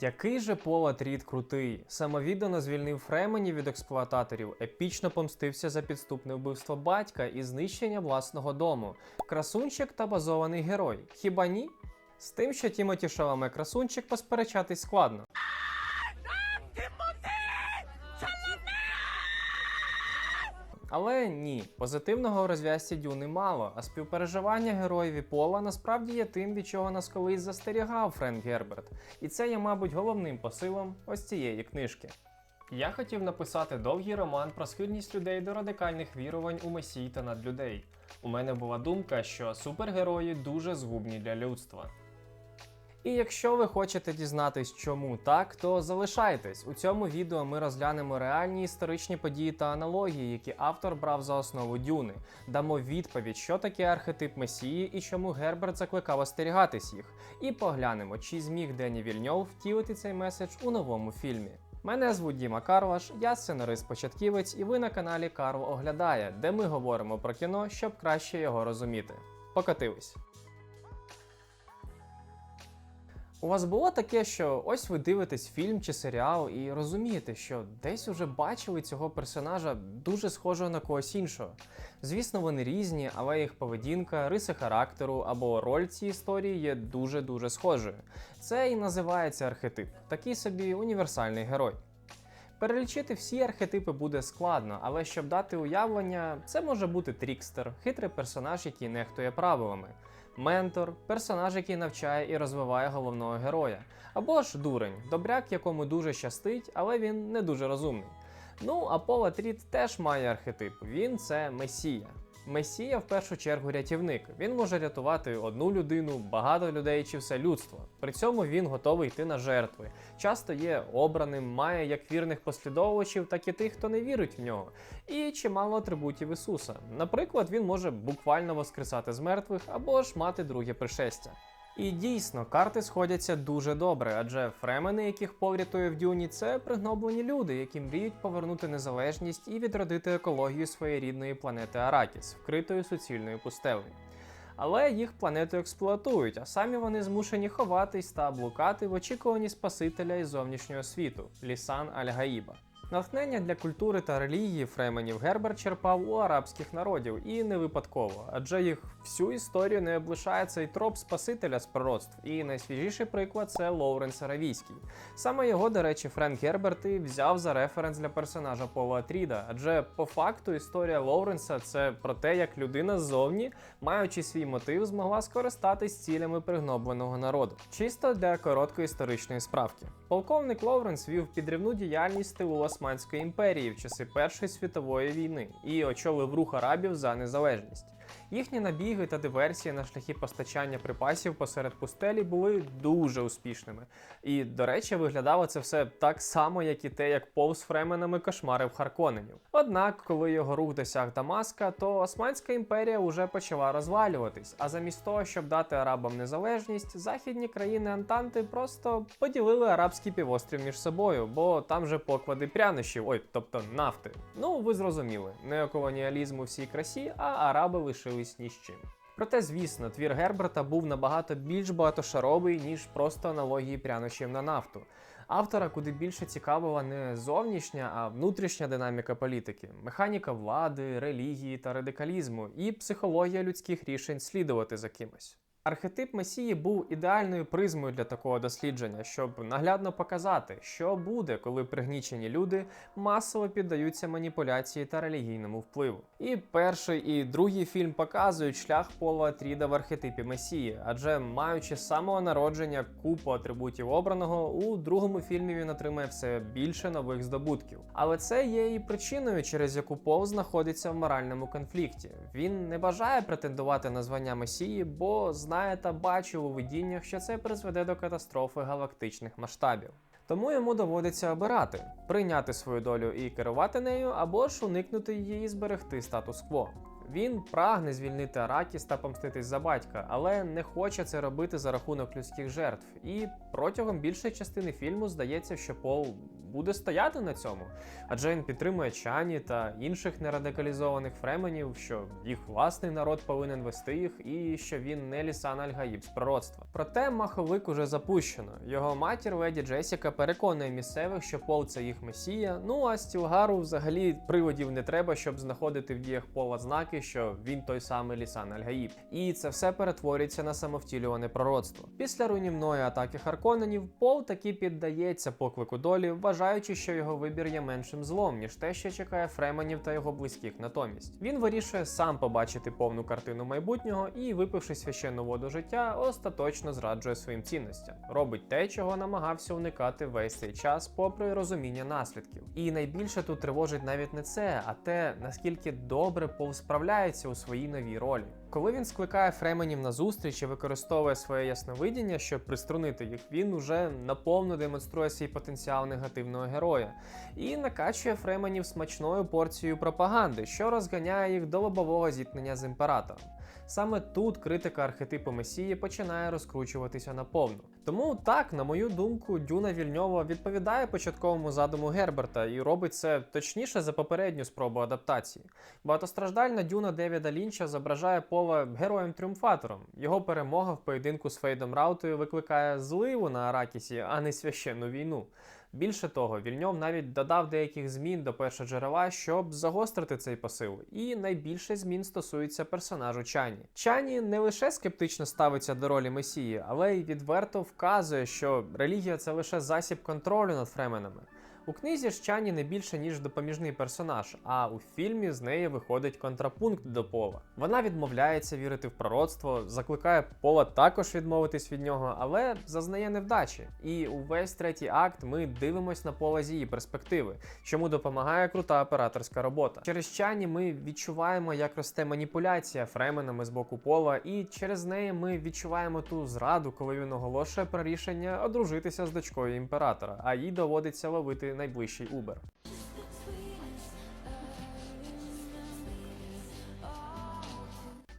Який же Пола Рід крутий, самовіддано звільнив Фремені від експлуататорів, епічно помстився за підступне вбивство батька і знищення власного дому. Красунчик та базований герой. Хіба ні? З тим, що Тімоті Шаламе красунчик посперечатись складно. Але ні, позитивного розв'язці Дюни мало, а співпереживання героїв Пола насправді є тим, від чого нас колись застерігав Френк Герберт. І це є, мабуть, головним посилом ось цієї книжки. Я хотів написати довгий роман про схильність людей до радикальних вірувань у месій та надлюдей. У мене була думка, що супергерої дуже згубні для людства. І якщо ви хочете дізнатись, чому так, то залишайтесь. У цьому відео ми розглянемо реальні історичні події та аналогії, які автор брав за основу Дюни. Дамо відповідь, що таке архетип Месії і чому Герберт закликав остерігатись їх. І поглянемо, чи зміг Дені Вільньов втілити цей меседж у новому фільмі. Мене звуть Діма Карлаш, я сценарист-початківець, і ви на каналі Карл Оглядає, де ми говоримо про кіно, щоб краще його розуміти. Покатились! У вас було таке, що ось ви дивитесь фільм чи серіал і розумієте, що десь уже бачили цього персонажа дуже схожого на когось іншого. Звісно, вони різні, але їх поведінка, риси характеру або роль цій історії є дуже-дуже схожою. Це і називається архетип, такий собі універсальний герой. Перелічити всі архетипи буде складно, але щоб дати уявлення, це може бути трікстер, хитрий персонаж, який нехтує правилами, ментор, персонаж, який навчає і розвиває головного героя, або ж дурень, добряк, якому дуже щастить, але він не дуже розумний. Ну, а Пола Тріт теж має архетип. Він це месія. Месія в першу чергу рятівник. Він може рятувати одну людину, багато людей чи все людство. При цьому він готовий йти на жертви. Часто є обраним, має як вірних послідовувачів, так і тих, хто не вірить в нього. І чимало атрибутів Ісуса. Наприклад, він може буквально воскресати з мертвих або ж мати друге пришестя. І дійсно, карти сходяться дуже добре, адже фремени, яких Пол рятує в Дюні, це пригноблені люди, які мріють повернути незалежність і відродити екологію своєї рідної планети Аракіс, вкритою суцільною пустелею. Але їх планету експлуатують, а самі вони змушені ховатись та блукати в очікуванні Спасителя із зовнішнього світу Лісан Аль-Гаїба. Натхнення для культури та релігії фременів Герберт черпав у арабських народів і не випадково, адже їх всю історію не облишає цей троп Спасителя з пророцтв. І найсвіжіший приклад це Лоуренс Аравійський. Саме його, до речі, Френк Герберт і взяв за референс для персонажа Пола Атріда, адже по факту історія Лоуренса це про те, як людина ззовні, маючи свій мотив, змогла скористатись цілями пригнобленого народу. Чисто для короткої історичної справки. Полковник Лоуренс вів підривну діяльність тилу Османської імперії в часи Першої світової війни і очолив рух арабів за незалежність. Їхні набіги та диверсії на шляхи постачання припасів посеред пустелі були дуже успішними. І, до речі, виглядало це все так само, як і те, як Пол з фременами кошмарив Харконенів. Однак, коли його рух досяг Дамаска, то Османська імперія вже почала розвалюватись. А замість того, щоб дати арабам незалежність, західні країни Антанти просто поділили арабський півострів між собою, бо там же поклади прянощів, ой, тобто нафти. Ну, ви зрозуміли, неоколоніалізм у всій красі, а араби лишились ні з чим. Проте, звісно, твір Герберта був набагато більш багатошаровий, ніж просто аналогії прянощів на нафту. Автора куди більше цікавила не зовнішня, а внутрішня динаміка політики, механіка влади, релігії та радикалізму і психологія людських рішень слідувати за кимось. Архетип Месії був ідеальною призмою для такого дослідження, щоб наглядно показати, що буде, коли пригнічені люди масово піддаються маніпуляції та релігійному впливу. І перший і другий фільм показують шлях Пола Атріда в архетипі Месії, адже маючи самого народження купу атрибутів обраного, у другому фільмі він отримає все більше нових здобутків. Але це є і причиною, через яку Пол знаходиться в моральному конфлікті. Він не бажає претендувати на звання Месії, бо знає та бачив у видіннях, що це призведе до катастрофи галактичних масштабів. Тому йому доводиться обирати прийняти свою долю і керувати нею, або ж уникнути її і зберегти статус-кво. Він прагне звільнити Аракіс та помститись за батька, але не хоче це робити за рахунок людських жертв. І протягом більшої частини фільму здається, що Пол буде стояти на цьому, адже він підтримує Чані та інших нерадикалізованих фременів, що їх власний народ повинен вести їх, і що він не Лісан Аль-Гаїб з пророцтва. Проте маховик уже запущено. Його матір леді Джесіка переконує місцевих, що Пол це їх месія. Ну а Стілгару взагалі приводів не треба, щоб знаходити в діях Пола знаки, що він той самий Лісан Аль-Гаїб. І це все перетворюється на самовтілюване пророцтво. Після руйнівної атаки Харконенів Пол таки піддається поклику долі, вважаючи, що його вибір є меншим злом, ніж те, що чекає Фременів та його близьких натомість. Він вирішує сам побачити повну картину майбутнього і, випивши священну воду життя, остаточно зраджує своїм цінностям. Робить те, чого намагався уникати весь цей час, попри розуміння наслідків. І найбільше тут тривожить навіть не це, а те, наскільки добре Пол справляється у своїй новій ролі. Коли він скликає Фременів на зустріч і використовує своє ясновидіння, щоб приструнити їх, він уже наповну демонструє свій потенціал негативного героя і накачує Фременів смачною порцією пропаганди, що розганяє їх до лобового зіткнення з імператором. Саме тут критика архетипу Месії починає розкручуватися наповну. Тому так, на мою думку, Дюна Вільньова відповідає початковому задуму Герберта і робить це точніше за попередню спробу адаптації. Багатостраждальна Дюна Девіда Лінча зображає Пола героєм-тріумфатором. Його перемога в поєдинку з Фейдом Раутою викликає зливу на Аракісі, а не священну війну. Більше того, Вільньов навіть додав деяких змін до першого джерела, щоб загострити цей посил. І найбільше змін стосується персонажу Чані. Чані не лише скептично ставиться до ролі Месії, але й відверто вказує, що релігія це лише засіб контролю над фременами. У книзі ж Чані не більше ніж допоміжний персонаж, а у фільмі з неї виходить контрапункт до Пола. Вона відмовляється вірити в пророцтво, закликає Пола також відмовитись від нього, але зазнає невдачі. І увесь третій акт ми дивимось на Пола з її перспективи, чому допомагає крута операторська робота. Через Чані ми відчуваємо, як росте маніпуляція фременами з боку Пола, і через неї ми відчуваємо ту зраду, коли він оголошує про рішення одружитися з дочкою імператора, а їй доводиться ловити найближчий Убер.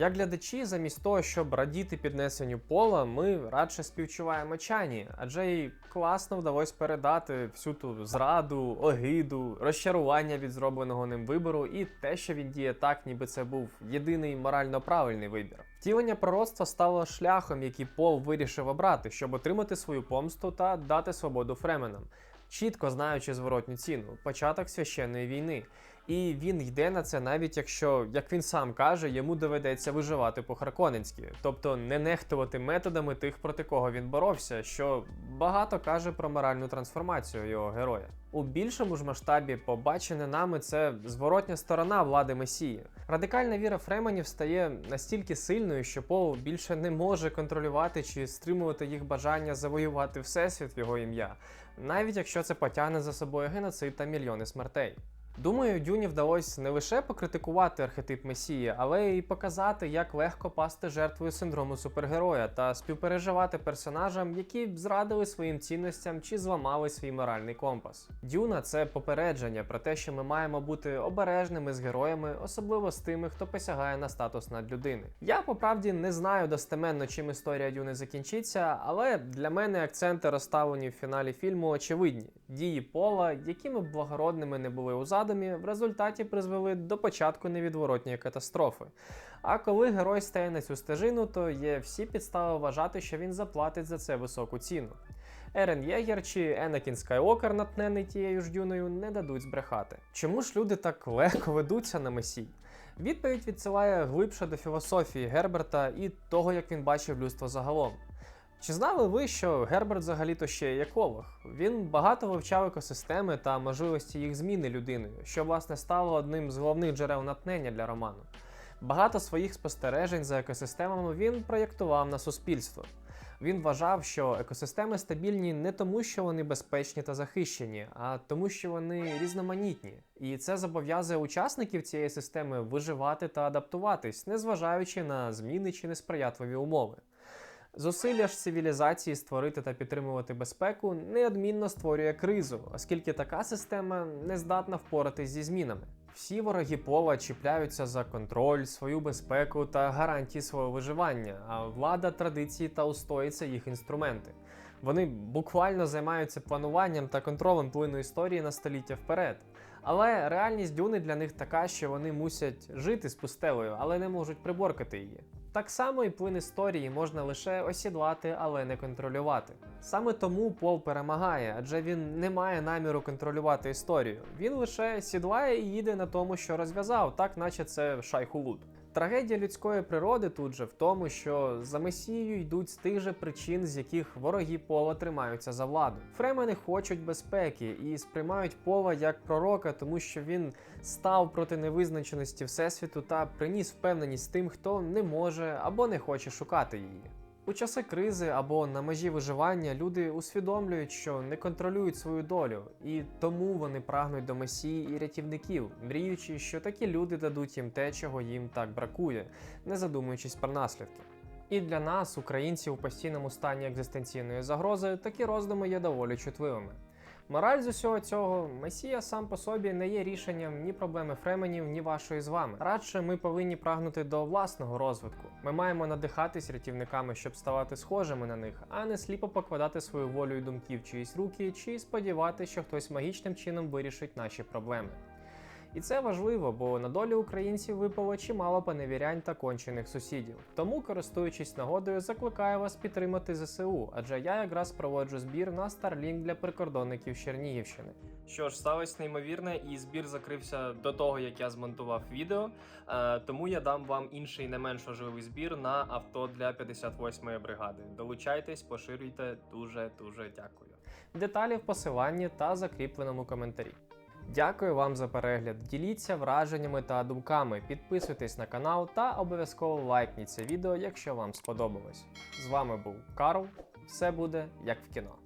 Як глядачі, замість того, щоб радіти піднесенню пола, ми радше співчуваємо чані, адже їй класно вдалося передати всю ту зраду, огиду, розчарування від зробленого ним вибору і те, що він діє так, ніби це був єдиний морально правильний вибір. Втілення пророцтва стало шляхом, який Пол вирішив обрати, щоб отримати свою помсту та дати свободу фременам. Чітко знаючи зворотню ціну, початок священної війни. І він йде на це, навіть якщо, як він сам каже, йому доведеться виживати по-харконенськи, тобто не нехтувати методами тих, проти кого він боровся, що багато каже про моральну трансформацію його героя. У більшому ж масштабі побачене нами це зворотня сторона влади Месії. Радикальна віра Фременів стає настільки сильною, що Пол більше не може контролювати чи стримувати їх бажання завоювати всесвіт в його ім'я, навіть якщо це потягне за собою геноцид та мільйони смертей. Думаю, Дюні вдалося не лише покритикувати архетип Месії, але й показати, як легко пасти жертвою синдрому супергероя та співпереживати персонажам, які зрадили своїм цінностям чи зламали свій моральний компас. Дюна це попередження про те, що ми маємо бути обережними з героями, особливо з тими, хто посягає на статус надлюдини. Я по правді не знаю достеменно, чим історія Дюни закінчиться, але для мене акценти розставлені в фіналі фільму очевидні. Дії Пола, якими б благородними не були у задумі, в результаті призвели до початку невідворотньої катастрофи. А коли герой стає на цю стежину, то є всі підстави вважати, що він заплатить за це високу ціну. Ерен Єгер чи Енакін Скайуокер, натхнений тією ж дюною, не дадуть збрехати. Чому ж люди так легко ведуться на месій? Відповідь відсилає глибше до філософії Герберта і того, як він бачив людство загалом. Чи знали ви, що Герберт взагалі-то ще є? Він багато вивчав екосистеми та можливості їх зміни людиною, що власне стало одним з головних джерел натхнення для роману. Багато своїх спостережень за екосистемами він проєктував на суспільство. Він вважав, що екосистеми стабільні не тому, що вони безпечні та захищені, а тому, що вони різноманітні. І це зобов'язує учасників цієї системи виживати та адаптуватись, незважаючи на зміни чи несприятливі умови. Зусилля ж цивілізації створити та підтримувати безпеку неодмінно створює кризу, оскільки така система не здатна впоратись зі змінами. Всі вороги пола чіпляються за контроль, свою безпеку та гарантії свого виживання, а влада, традиції та устої це їх інструменти. Вони буквально займаються плануванням та контролем плину історії на століття вперед. Але реальність Дюни для них така, що вони мусять жити з пустелею, але не можуть приборкати її. Так само і плин історії можна лише осідлати, але не контролювати. Саме тому Пол перемагає, адже він не має наміру контролювати історію. Він лише сідлає і їде на тому, що розв'язав, так наче це шайхулут. Трагедія людської природи тут же в тому, що за месією йдуть з тих же причин, з яких вороги Пола тримаються за владу. Фремени хочуть безпеки і сприймають Пова як пророка, тому що він став проти невизначеності всесвіту та приніс впевненість тим, хто не може або не хоче шукати її. У часи кризи або на межі виживання люди усвідомлюють, що не контролюють свою долю, і тому вони прагнуть до месії і рятівників, мріючи, що такі люди дадуть їм те, чого їм так бракує, не задумуючись про наслідки. І для нас, українців у постійному стані екзистенційної загрози, такі роздуми є доволі чутливими. Мораль з усього цього Месія сам по собі не є рішенням ні проблеми фременів, ні вашої з вами. Радше ми повинні прагнути до власного розвитку. Ми маємо надихатись рятівниками, щоб ставати схожими на них, а не сліпо покладати свою волю і думки в чиїсь руки, чи сподіватися, що хтось магічним чином вирішить наші проблеми. І це важливо, бо на долю українців випало чимало поневірянь та кончених сусідів. Тому, користуючись нагодою, закликаю вас підтримати ЗСУ, адже я якраз проводжу збір на Starlink для прикордонників Чернігівщини. Що ж, сталося неймовірне, і збір закрився до того, як я змонтував відео. Е, тому я дам вам інший не менш важливий збір на авто для 58-ї бригади. Долучайтесь, поширюйте. Дуже дуже дякую. Деталі в посиланні та закріпленому коментарі. Дякую вам за перегляд. Діліться враженнями та думками, підписуйтесь на канал та обов'язково лайкніть це відео, якщо вам сподобалось. З вами був Карл. Все буде як в кіно.